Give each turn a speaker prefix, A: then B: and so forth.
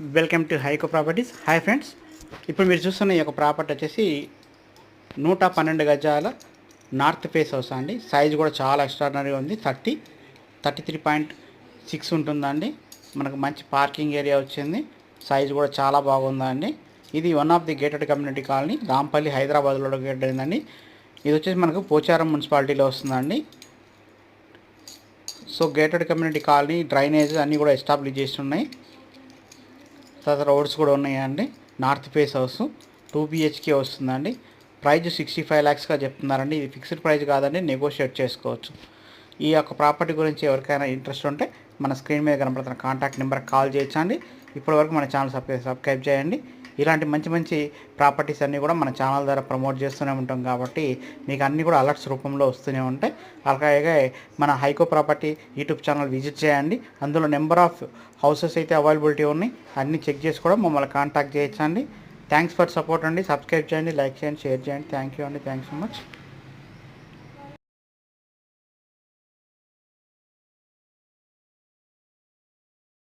A: Welcome to Haiko properties. Hi friends. ఇప్పుడు మీరు చూస్తున్న ఈ యొక్క ప్రాపర్టీ వచ్చేసి నూట పన్నెండు గజాల నార్త్ ఫేస్ హౌస్ అండి. సైజ్ కూడా చాలా ఎక్స్ట్రాడినరీగా ఉంది. Thirty thirty three point six ఉంటుందండి. మనకు మంచి పార్కింగ్ ఏరియా వచ్చింది. సైజ్ కూడా చాలా బాగుందండి. ఇది one of the gated community colony. Rampally హైదరాబాద్లో గేటెడ్ అయిందండి. ఇది వచ్చేసి మనకు పోచారం మున్సిపాలిటీలో వస్తుందండి. So gated community colony drainage అన్నీ కూడా ఎస్టాబ్లిష్ చేసి ఉన్నాయి. తర్వాత రోడ్స్ కూడా ఉన్నాయండి. North face house two BHK వస్తుందండి. ప్రైజ్ సిక్స్టీ ఫైవ్ ల్యాక్స్గా చెప్తున్నారండి. ఇది ఫిక్స్డ్ ప్రైస్ కాదండి నెగోషియేట్ చేసుకోవచ్చు. ఈ యొక్క ప్రాపర్టీ గురించి ఎవరికైనా ఇంట్రెస్ట్ ఉంటే మన స్క్రీన్ మీద కనపడుతున్న కాంటాక్ట్ నెంబర్కి కాల్ చేయొచ్చండి. ఇప్పటివరకు మన ఛానల్ సబ్స్క్రైబ్ చేయండి. ఇలాంటి మంచి మంచి ప్రాపర్టీస్ అన్నీ కూడా మన ఛానల్ ద్వారా ప్రమోట్ చేస్తూనే ఉంటాం కాబట్టి మీకు అన్నీ కూడా అలర్ట్స్ రూపంలో వస్తూనే ఉంటాయి. అలాగే మన Haiko property YouTube channel visit చేయండి. అందులో నెంబర్ ఆఫ్ హౌసెస్ అయితే అవైలబిలిటీ ఉన్నాయి. అన్నీ చెక్ చేసి కూడా మమ్మల్ని కాంటాక్ట్ చేయొచ్చండి. థ్యాంక్స్ ఫర్ సపోర్ట్ అండి. సబ్స్క్రైబ్ చేయండి లైక్ చేయండి షేర్ చేయండి. థ్యాంక్ యూ అండి. Thanks so much.